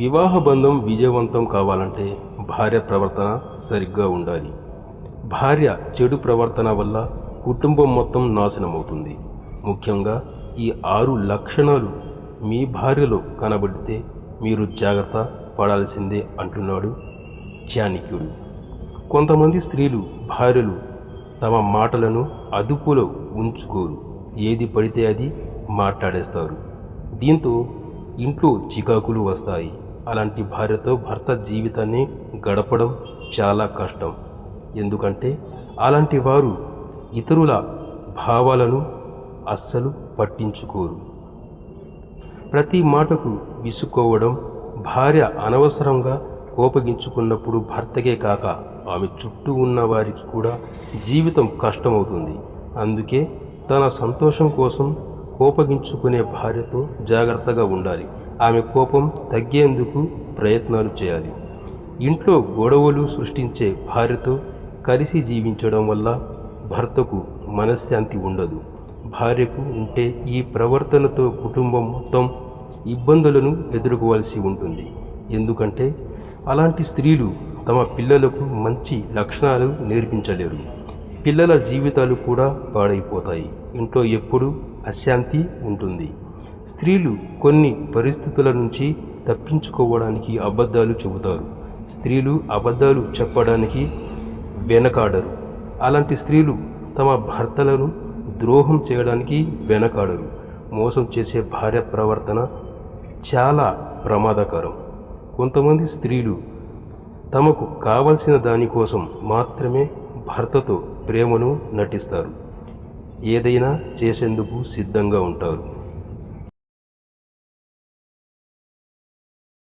వివాహ బంధం విజయవంతం కావాలంటే భార్య ప్రవర్తన సరిగ్గా ఉండాలి. భార్య చెడు ప్రవర్తన వల్ల కుటుంబం మొత్తం నాశనమవుతుంది. ముఖ్యంగా ఈ ఆరు లక్షణాలు మీ భార్యలో కనబడితే మీరు జాగ్రత్త పడాల్సిందే అంటున్నాడు చాణక్యుడు కొంతమంది స్త్రీలు భార్యలు తమ మాటలను అదుపులో ఉంచుకోరు. ఏది పడితే అది మాట్లాడేస్తారు. దీంతో ఇంట్లో చికాకులు వస్తాయి. అలాంటి భార్యతో భర్త జీవితాన్ని గడపడం చాలా కష్టం. ఎందుకంటే అలాంటి వారు ఇతరుల భావాలను అస్సలు పట్టించుకోరు. ప్రతి మాటకు విసుక్కోవడం భార్య అనవసరంగా కోపగించుకున్నప్పుడు భర్తకే కాక ఆమె చుట్టూ ఉన్న వారికి కూడా జీవితం కష్టమవుతుంది. అందుకే తన సంతోషం కోసం కోపగించుకునే భార్యతో జాగ్రత్తగా ఉండాలి. ఆమె కోపం తగ్గేందుకు ప్రయత్నాలు చేయాలి. ఇంట్లో గొడవలు సృష్టించే భార్యతో కలిసి జీవించడం వల్ల భర్తకు మనశ్శాంతి ఉండదు. భార్యకు ఉంటే ఈ ప్రవర్తనతో కుటుంబం మొత్తం ఇబ్బందులను ఎదుర్కోవాల్సి ఉంటుంది. ఎందుకంటే అలాంటి స్త్రీలు తమ పిల్లలకు మంచి లక్షణాలు నేర్పించలేరు. పిల్లల జీవితాలు కూడా పాడైపోతాయి. ఇంట్లో ఎప్పుడూ అశాంతి ఉంటుంది. స్త్రీలు కొన్ని పరిస్థితుల నుంచి తప్పించుకోవడానికి అబద్ధాలు చెబుతారు. స్త్రీలు అబద్ధాలు చెప్పడానికి వెనకాడరు. అలాంటి స్త్రీలు తమ భర్తలను ద్రోహం చేయడానికి వెనకాడరు. మోసం చేసే భార్య ప్రవర్తన చాలా ప్రమాదకరం. కొంతమంది స్త్రీలు తమకు కావలసిన దానికోసం మాత్రమే భర్తతో ప్రేమను నటిస్తారు. ఏదైనా చేసేందుకు సిద్ధంగా ఉంటారు.